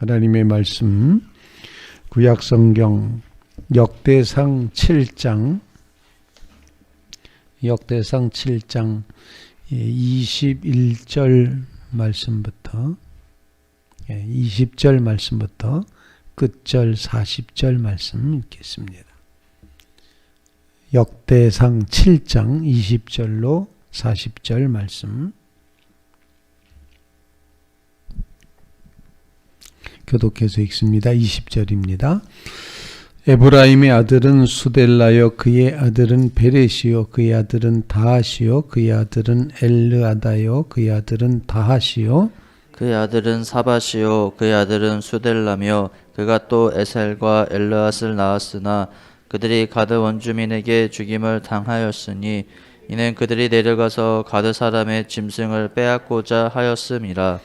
하나님의 말씀. 구약 성경 역대상 7장. 역대상 7장 21절 말씀부터 20절 말씀부터 끝절 40절 말씀 읽겠습니다. 역대상 7장 20절로 40절 말씀 교독해서 읽습니다. 20절입니다. 에브라임의 아들은 수델라요 그의 아들은 베레시요 그의 아들은 다하시요 그의 아들은 엘르아다요 그의 아들은 다하시요 그의 아들은 사바시요 그의 아들은 수델라며 그가 또 에셀과 엘르앗을 낳았으나 그들이 가드 원주민에게 죽임을 당하였으니 이는 그들이 내려가서 가드 사람의 짐승을 빼앗고자 하였음이라.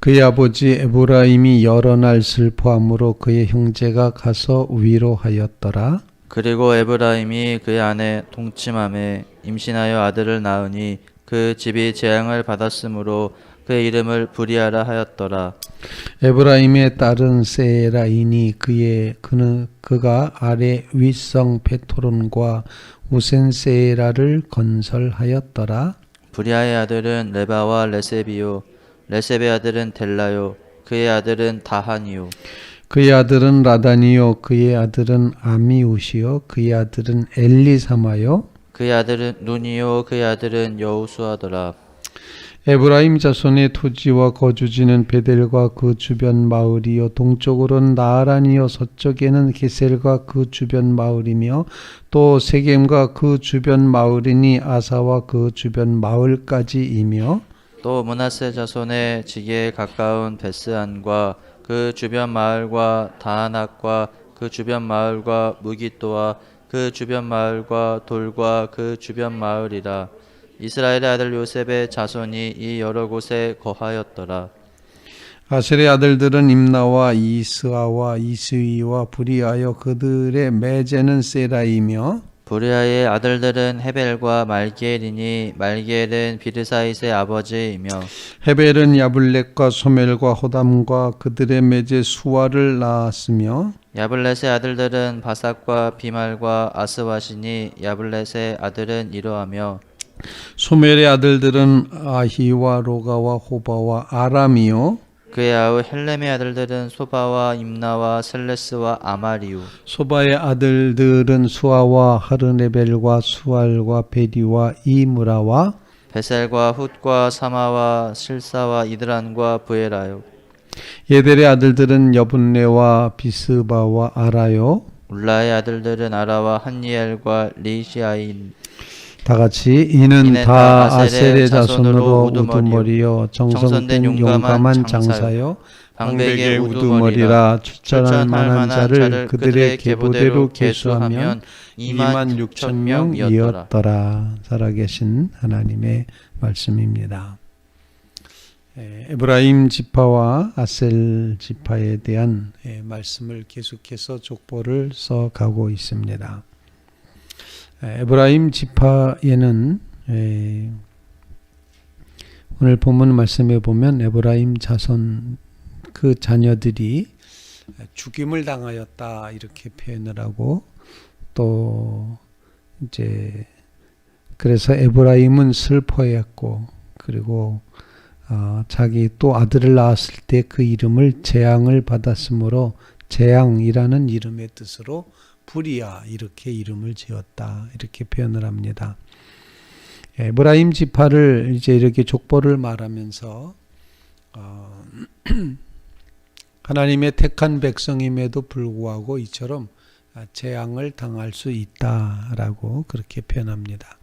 그의 아버지 에브라임이 여러 날 슬퍼함으로 그의 형제가 가서 위로하였더라. 그리고 에브라임이 그의 아내 동침함에 임신하여 아들을 낳으니 그 집이 재앙을 받았으므로 그의 이름을 부리아라 하였더라. 에브라임의 딸은 세라이니 그의 그는 그가 아래 윗성 베토론과 우센 세라를 건설하였더라. 부리아의 아들은 레바와 레세비요. 레셉의 아들은 델라요. 그의 아들은 다하니요. 그의 아들은 라다니요. 그의 아들은 아미우시요. 그의 아들은 엘리사마요. 그의 아들은 눈이요. 그의 아들은 여우수하더라 에브라임 자손의 토지와 거주지는 베델과 그 주변 마을이요 동쪽으로는 나아란이요 서쪽에는 게셀과 그 주변 마을이며 또 세겜과 그 주변 마을이니 아사와 그 주변 마을까지이며 또 문하세 자손의 지게에 가까운 베스안과 그 주변 마을과 다하낙과 그 주변 마을과 무기또와 그 주변 마을과 돌과 그 주변 마을이라 이스라엘의 아들 요셉의 자손이 이 여러 곳에 거하였더라. 아셀의 아들들은 임나와 이스아와 이스위와 부리하여 그들의 매제는 세라이며 부리아의 아들들은 헤벨과 말기엘이니 말기엘은 비르사이스의 아버지이며 헤벨은 야블렉과 소멜과 호담과 그들의 매제 수아를 낳았으며 야블렛의 아들들은 바삭과 비말과 아스와시니 야블렛의 아들은 이러하며 소멜의 아들들은 아히와 로가와 호바와 아람이요. 그의 아우 헬렘의 아들들은 소바와 임나와 셀레스와 아마리우. 소바의 아들들은 수아와 하르네벨과 수알과 베디와 이무라와 베셀과 훗과 사마와 실사와 이드란과 부에라요. 예델의 아들들은 여분네와 비스바와 아라요. 울라의 아들들은 아라와 한니엘과 리시아인 다 같이 이는 이는 다 다 아셀의 자손으로 우두머리요 정성된 용감한 장사요 방백의 우두머리라 추천할 만한 자를 그들의 계보대로 계수하면 2만 6천 명이었더라. 살아계신 하나님의 말씀입니다. 에, 에브라임 지파와 아셀 지파에 대한 에, 말씀을 계속해서 족보를 써가고 있습니다. 에, 에브라임 지파에는 에, 오늘 본문 말씀에 보면 에브라임 자손 그 자녀들이 죽임을 당하였다 이렇게 표현을 하고 또 이제 그래서 에브라임은 슬퍼했고 그리고 어, 자기 또 아들을 낳았을 때 그 이름을 재앙을 받았으므로 재앙이라는 이름의 뜻으로 불이야 이렇게 이름을 지었다 이렇게 표현을 합니다. 에브라임 지파를 이제 이렇게 족보를 말하면서 어, 하나님의 택한 백성임에도 불구하고 이처럼 재앙을 당할 수 있다라고 그렇게 표현합니다.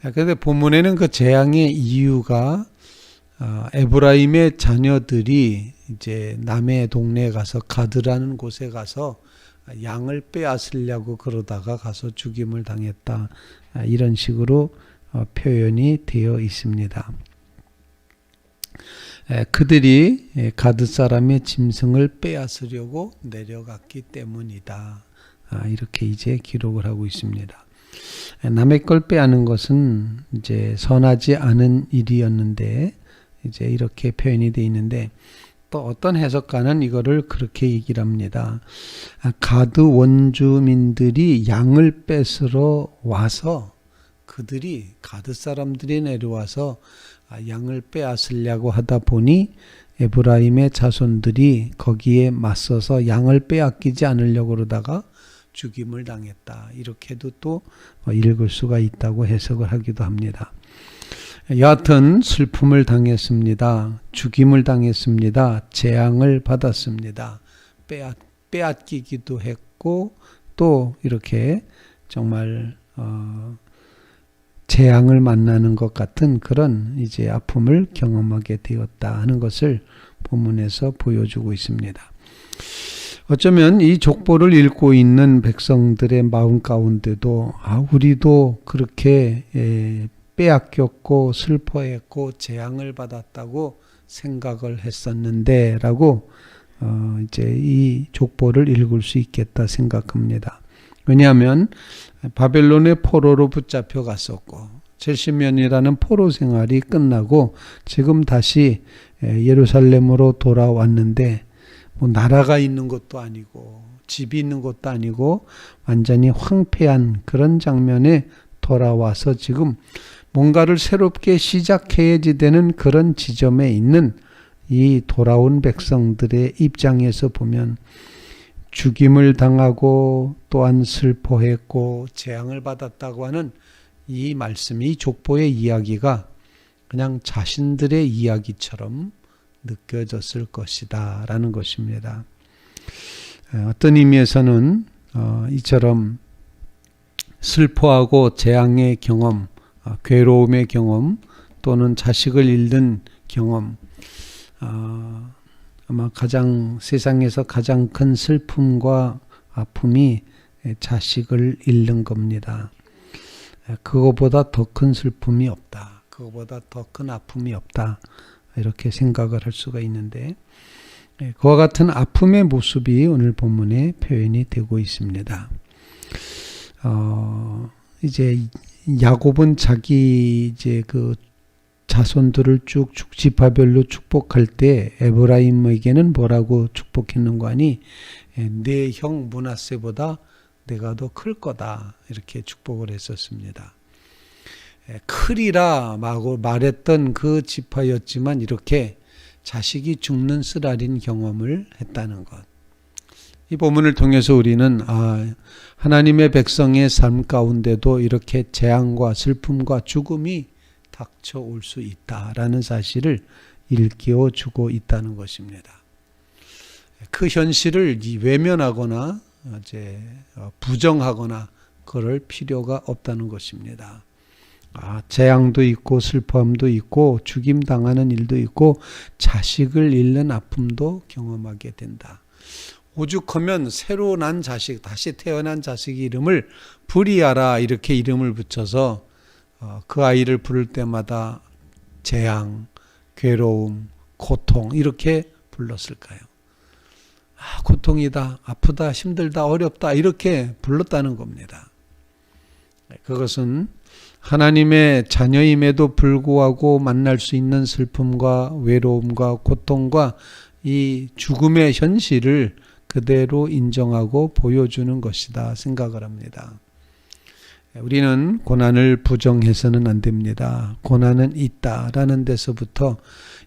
그런데 본문에는 그 재앙의 이유가 아, 에브라임의 자녀들이 이제 남의 동네에 가서 가드라는 곳에 가서 양을 빼앗으려고 그러다가 가서 죽임을 당했다 아, 이런 식으로 어, 표현이 되어 있습니다. 에, 그들이 에, 가드 사람의 짐승을 빼앗으려고 내려갔기 때문이다. 아, 이렇게 이제 기록을 하고 있습니다. 에, 남의 걸 빼앗는 것은 이제 선하지 않은 일이었는데 이제 이렇게 표현이 되어 있는데 또 어떤 해석가는 이거를 그렇게 얘기를 합니다. 아, 가드 원주민들이 양을 뺏으러 와서 그들이 가드 사람들이 내려와서 아, 양을 빼앗으려고 하다 보니 에브라임의 자손들이 거기에 맞서서 양을 빼앗기지 않으려고 그러다가 죽임을 당했다. 이렇게도 또 어, 읽을 수가 있다고 해석을 하기도 합니다. 여하튼 슬픔을 당했습니다. 죽임을 당했습니다. 재앙을 받았습니다. 빼앗, 빼앗기기도 했고 또 이렇게 정말 어, 재앙을 만나는 것 같은 그런 이제 아픔을 경험하게 되었다 하는 것을 본문에서 보여주고 있습니다. 어쩌면 이 족보를 읽고 있는 백성들의 마음 가운데도 아 우리도 그렇게 에, 빼앗겼고 슬퍼했고 재앙을 받았다고 생각을 했었는데 라고 어 이제 이 족보를 읽을 수 있겠다 생각합니다. 왜냐하면 바벨론의 포로로 붙잡혀 갔었고 70년이라는 포로 생활이 끝나고 지금 다시 예루살렘으로 돌아왔는데 뭐 나라가 있는 것도 아니고 집이 있는 것도 아니고 완전히 황폐한 그런 장면에 돌아와서 지금 뭔가를 새롭게 시작해야지 되는 그런 지점에 있는 이 돌아온 백성들의 입장에서 보면 죽임을 당하고 또한 슬퍼했고 재앙을 받았다고 하는 이 말씀이 이 족보의 이야기가 그냥 자신들의 이야기처럼 느껴졌을 것이다 라는 것입니다. 어떤 의미에서는 어, 이처럼 슬퍼하고 재앙의 경험, 어, 괴로움의 경험 또는 자식을 잃는 경험 어, 아마 가장 세상에서 가장 큰 슬픔과 아픔이 자식을 잃는 겁니다. 그거보다 더 큰 슬픔이 없다. 그거보다 더 큰 아픔이 없다. 이렇게 생각을 할 수가 있는데 그와 같은 아픔의 모습이 오늘 본문에 표현이 되고 있습니다. 어, 이제 야곱은 자기 이제 그 자손들을 쭉 지파별로 축복할 때 에브라임에게는 뭐라고 축복했는가 하니 내 형 문하세보다 내가 더 클 거다 이렇게 축복을 했었습니다. 크리라 마고 말했던 그 지파였지만 이렇게 자식이 죽는 쓰라린 경험을 했다는 것. 이 본문을 통해서 우리는 아 하나님의 백성의 삶 가운데도 이렇게 재앙과 슬픔과 죽음이 닥쳐올 수 있다라는 사실을 일깨워 주고 있다는 것입니다. 그 현실을 외면하거나 이제 부정하거나 그럴 필요가 없다는 것입니다. 아, 재앙도 있고 슬픔도 있고 죽임 당하는 일도 있고 자식을 잃는 아픔도 경험하게 된다. 오죽하면 새로 난 자식, 다시 태어난 자식 이름을 브리아라 이렇게 이름을 붙여서 어, 그 아이를 부를 때마다 재앙, 괴로움, 고통 이렇게 불렀을까요? 아, 고통이다, 아프다, 힘들다, 어렵다 이렇게 불렀다는 겁니다. 그것은 하나님의 자녀임에도 불구하고 만날 수 있는 슬픔과 외로움과 고통과 이 죽음의 현실을 그대로 인정하고 보여주는 것이다 생각을 합니다. 우리는 고난을 부정해서는 안 됩니다. 고난은 있다라는 데서부터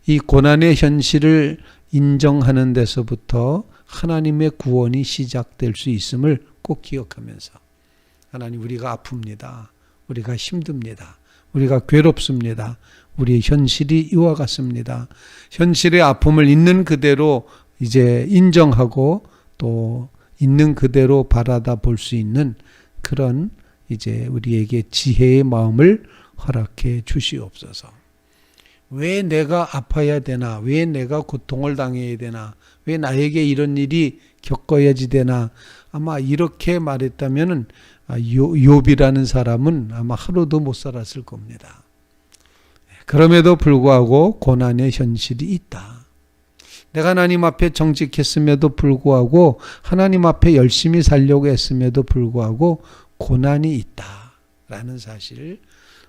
이 고난의 현실을 인정하는 데서부터 하나님의 구원이 시작될 수 있음을 꼭 기억하면서 하나님 우리가 아픕니다. 우리가 힘듭니다. 우리가 괴롭습니다. 우리의 현실이 이와 같습니다. 현실의 아픔을 있는 그대로 이제 인정하고 또 있는 그대로 바라다 볼 수 있는 그런 이제 우리에게 지혜의 마음을 허락해 주시옵소서. 왜 내가 아파야 되나? 왜 내가 고통을 당해야 되나? 왜 나에게 이런 일이 겪어야지 되나? 아마 이렇게 말했다면은 아, 욥이라는 사람은 아마 하루도 못 살았을 겁니다. 그럼에도 불구하고 고난의 현실이 있다. 내가 하나님 앞에 정직했음에도 불구하고 하나님 앞에 열심히 살려고 했음에도 불구하고 고난이 있다라는 사실,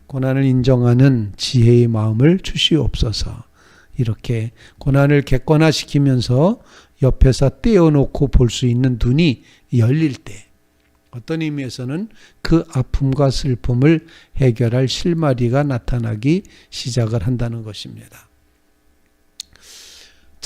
고난을 인정하는 지혜의 마음을 주시옵소서. 이렇게 고난을 객관화시키면서 옆에서 떼어놓고 볼 수 있는 눈이 열릴 때 어떤 의미에서는 그 아픔과 슬픔을 해결할 실마리가 나타나기 시작을 한다는 것입니다.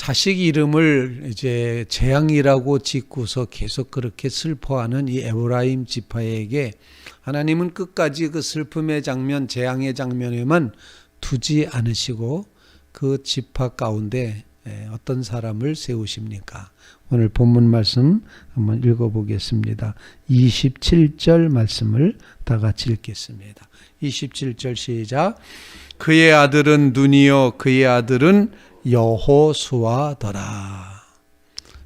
자식 이름을 이제 재앙이라고 짓고서 계속 그렇게 슬퍼하는 이 에브라임 지파에게 하나님은 끝까지 그 슬픔의 장면, 재앙의 장면에만 두지 않으시고 그 지파 가운데 예, 어떤 사람을 세우십니까? 오늘 본문 말씀 한번 읽어보겠습니다. 27절 말씀을 다 같이 읽겠습니다. 27절 시작. 그의 아들은 눈이요 그의 아들은 여호수아더라.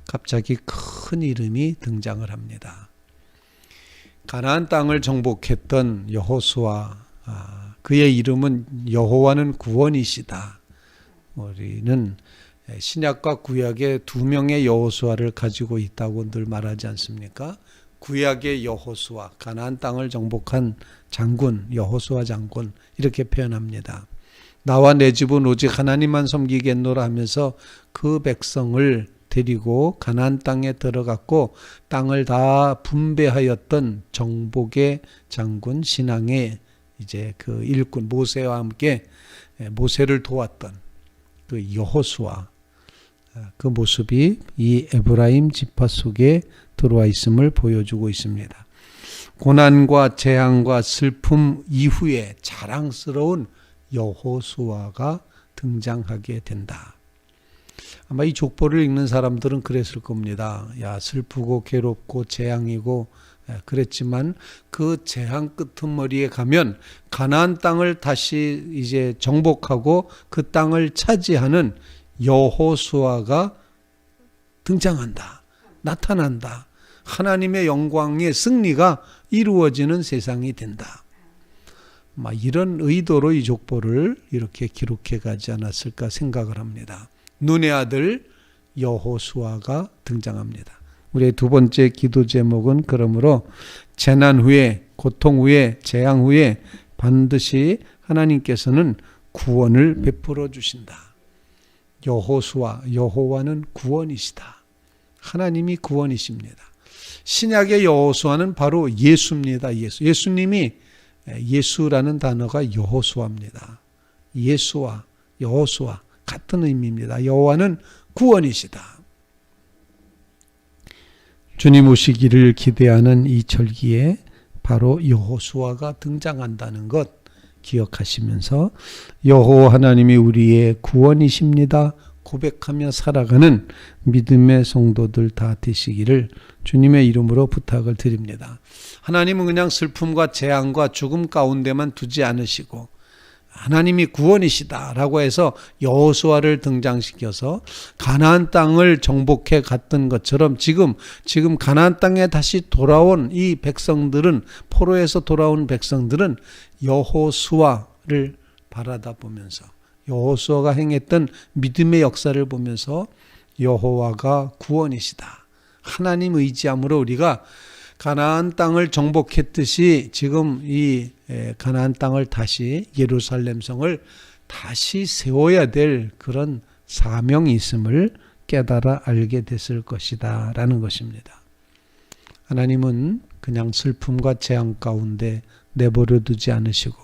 갑자기 큰 이름이 등장을 합니다. 가나안 땅을 정복했던 여호수아 아, 그의 이름은 여호와는 구원이시다. 우리는 신약과 구약의 두 명의 여호수아를 가지고 있다고 늘 말하지 않습니까? 구약의 여호수아 가나안 땅을 정복한 장군 여호수아 장군 이렇게 표현합니다. 나와 내 집은 오직 하나님만 섬기겠노라 하면서 그 백성을 데리고 가나안 땅에 들어갔고 땅을 다 분배하였던 정복의 장군 신앙의 이제 그 일꾼 모세와 함께 모세를 도왔던 그 여호수아 그 모습이 이 에브라임 지파 속에 들어와 있음을 보여주고 있습니다. 고난과 재앙과 슬픔 이후에 자랑스러운 여호수아가 등장하게 된다. 아마 이 족보를 읽는 사람들은 그랬을 겁니다. 야 슬프고 괴롭고 재앙이고 그랬지만 그 재앙 끄트머리에 가면 가나안 땅을 다시 이제 정복하고 그 땅을 차지하는 여호수아가 등장한다. 나타난다. 하나님의 영광의 승리가 이루어지는 세상이 된다. 막 이런 의도로 이 족보를 이렇게 기록해 가지 않았을까 생각을 합니다. 눈의 아들 여호수아가 등장합니다. 우리의 두 번째 기도 제목은 그러므로 재난 후에 고통 후에 재앙 후에 반드시 하나님께서는 구원을 베풀어 주신다. 여호수아 여호와는 구원이시다. 하나님이 구원이십니다. 신약의 여호수아는 바로 예수입니다. 예수. 예수님이 예수라는 단어가 여호수아입니다. 예수와 여호수아 같은 의미입니다. 여호와는 구원이시다. 주님 오시기를 기대하는 이 절기에 바로 여호수아가 등장한다는 것 기억하시면서 여호와 하나님이 우리의 구원이십니다. 고백하며 살아가는 믿음의 성도들 다 되시기를 주님의 이름으로 부탁을 드립니다. 하나님은 그냥 슬픔과 재앙과 죽음 가운데만 두지 않으시고 하나님이 구원이시다라고 해서 여호수아를 등장시켜서 가나안 땅을 정복해 갔던 것처럼 지금 지금 가나안 땅에 다시 돌아온 이 백성들은 포로에서 돌아온 백성들은 여호수아를 바라다 보면서 여호수아가 행했던 믿음의 역사를 보면서 여호와가 구원이시다. 하나님 의지함으로 우리가 가나안 땅을 정복했듯이 지금 이 가나안 땅을 다시 예루살렘 성을 다시 세워야 될 그런 사명이 있음을 깨달아 알게 됐을 것이다 라는 것입니다. 하나님은 그냥 슬픔과 재앙 가운데 내버려 두지 않으시고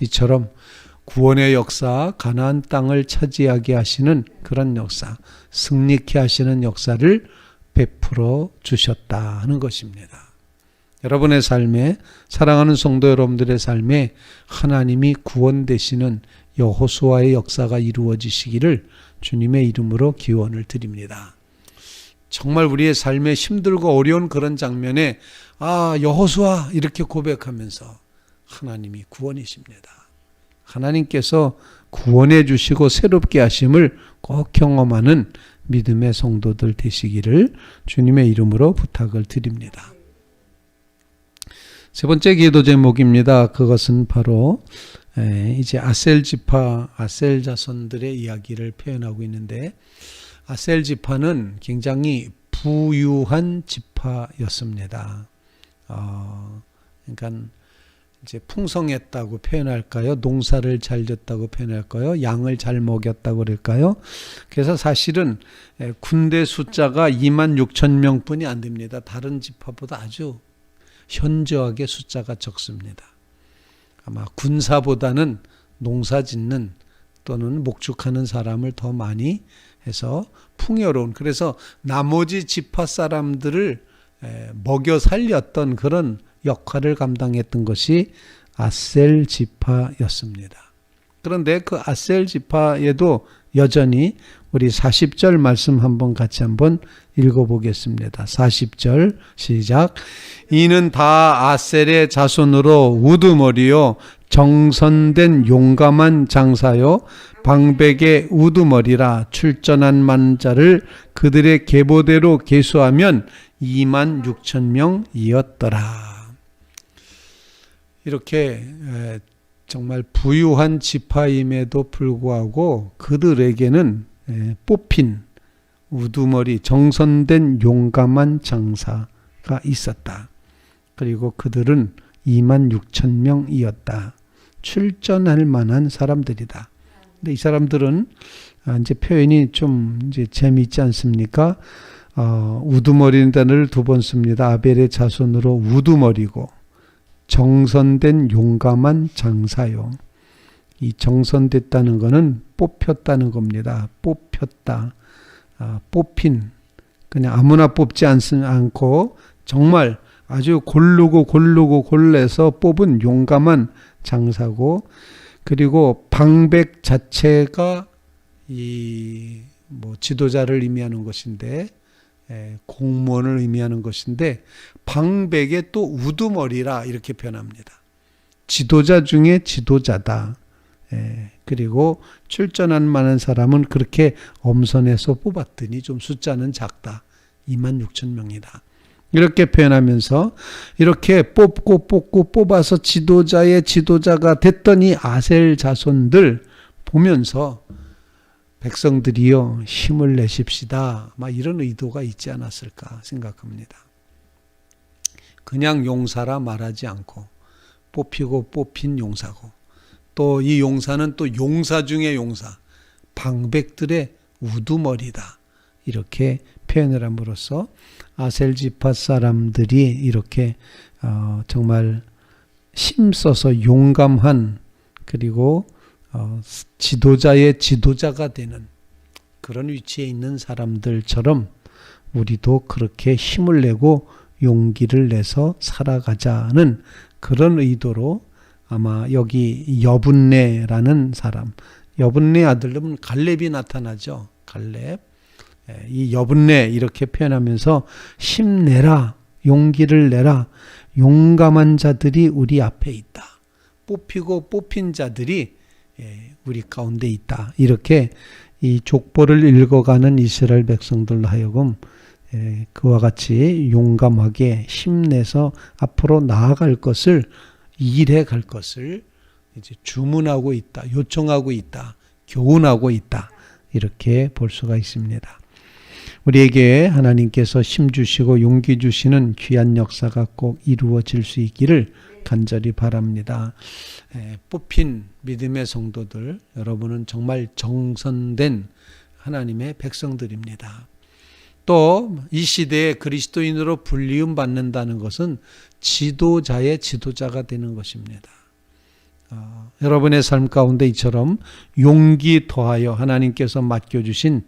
이처럼 구원의 역사, 가나안 땅을 차지하게 하시는 그런 역사, 승리케 하시는 역사를 베풀어 주셨다는 것입니다. 여러분의 삶에 사랑하는 성도 여러분들의 삶에 하나님이 구원 되시는 여호수아의 역사가 이루어지시기를 주님의 이름으로 기원을 드립니다. 정말 우리의 삶에 힘들고 어려운 그런 장면에 아 여호수아 이렇게 고백하면서 하나님이 구원이십니다. 하나님께서 구원해 주시고 새롭게 하심을 꼭 경험하는 믿음의 성도들 되시기를 주님의 이름으로 부탁을 드립니다. 세 번째 기도 제목입니다. 그것은 바로 이제 아셀 지파, 아셀 자손들의 이야기를 표현하고 있는데 아셀 지파는 굉장히 부유한 지파였습니다. 어, 그러니까 이제 풍성했다고 표현할까요? 농사를 잘 졌다고 표현할까요? 양을 잘 먹였다고 그럴까요? 그래서 사실은 에, 군대 숫자가 2만 6천 명뿐이 안 됩니다. 다른 지파보다 아주 현저하게 숫자가 적습니다. 아마 군사보다는 농사 짓는 또는 목축하는 사람을 더 많이 해서 풍요로운 그래서 나머지 지파 사람들을 에, 먹여 살렸던 그런 역할을 감당했던 것이 아셀 지파였습니다. 그런데 그 아셀 지파에도 여전히 우리 40절 말씀 한번 같이 한번 읽어보겠습니다. 40절 시작. 이는 다 아셀의 자손으로 우두머리요 정선된 용감한 장사요 방백의 우두머리라 출전한 만자를 그들의 계보대로 계수하면 2만 6천 명이었더라. 이렇게 에, 정말 부유한 지파임에도 불구하고 그들에게는 에, 뽑힌 우두머리 정선된 용감한 장사가 있었다. 그리고 그들은 2만 6천 명이었다. 출전할 만한 사람들이다. 근데 이 사람들은 아, 이제 표현이 좀 이제 재미있지 않습니까? 어, 우두머리단을 두번 씁니다. 아벨의 자손으로 우두머리고 정선된 용감한 장사요. 이 정선됐다는 것은 뽑혔다는 겁니다. 뽑혔다. 아, 뽑힌 그냥 아무나 뽑지 않, 않고 정말 아주 고르고 고르고 골라서 뽑은 용감한 장사고 그리고 방백 자체가 이 뭐 지도자를 의미하는 것인데 에, 공무원을 의미하는 것인데 방백의 또 우두머리라 이렇게 표현합니다. 지도자 중에 지도자다. 에, 그리고 출전한 많은 사람은 그렇게 엄선해서 뽑았더니 좀 숫자는 작다. 2만 6천 명이다. 이렇게 표현하면서 이렇게 뽑고 뽑고 뽑아서 지도자의 지도자가 됐더니 아셀 자손들 보면서 백성들이여 힘을 내십시다. 막 이런 의도가 있지 않았을까 생각합니다. 그냥 용사라 말하지 않고 뽑히고 뽑힌 용사고 또 이 용사는 또 용사 중의 용사 방백들의 우두머리다. 이렇게 표현을 함으로써 아셀 지파 사람들이 이렇게 어, 정말 힘써서 용감한 그리고 어, 지도자의 지도자가 되는 그런 위치에 있는 사람들처럼 우리도 그렇게 힘을 내고 용기를 내서 살아가자는 그런 의도로 아마 여기 여분네라는 사람, 여분네 아들은 갈렙이 나타나죠. 갈렙. 예, 이 여분네 이렇게 표현하면서 힘내라, 용기를 내라, 용감한 자들이 우리 앞에 있다. 뽑히고 뽑힌 자들이 예, 우리 가운데 있다. 이렇게 이 족보를 읽어가는 이스라엘 백성들로 하여금 예, 그와 같이 용감하게 힘내서 앞으로 나아갈 것을 일해 갈 것을 이제 주문하고 있다, 요청하고 있다, 교훈하고 있다 이렇게 볼 수가 있습니다. 우리에게 하나님께서 힘 주시고 용기 주시는 귀한 역사가 꼭 이루어질 수 있기를 간절히 바랍니다. 에, 뽑힌 믿음의 성도들, 여러분은 정말 정선된 하나님의 백성들입니다. 또 이 시대에 그리스도인으로 불리움 받는다는 것은 지도자의 지도자가 되는 것입니다. 어, 여러분의 삶 가운데 이처럼 용기 더하여 하나님께서 맡겨주신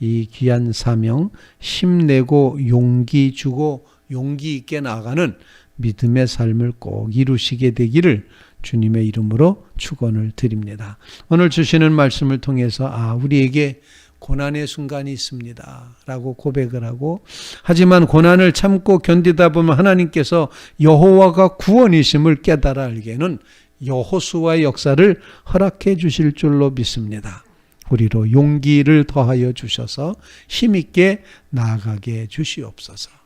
이 귀한 사명, 힘내고 용기 주고 용기 있게 나아가는 믿음의 삶을 꼭 이루시게 되기를 주님의 이름으로 축원을 드립니다. 오늘 주시는 말씀을 통해서 아 우리에게 고난의 순간이 있습니다. 라고 고백을 하고 하지만 고난을 참고 견디다 보면 하나님께서 여호와가 구원이심을 깨달아 알게는 여호수아의 역사를 허락해 주실 줄로 믿습니다. 우리로 용기를 더하여 주셔서 힘있게 나아가게 주시옵소서.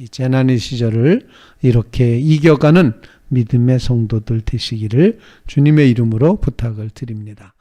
이 재난의 시절을 이렇게 이겨가는 믿음의 성도들 되시기를 주님의 이름으로 부탁을 드립니다.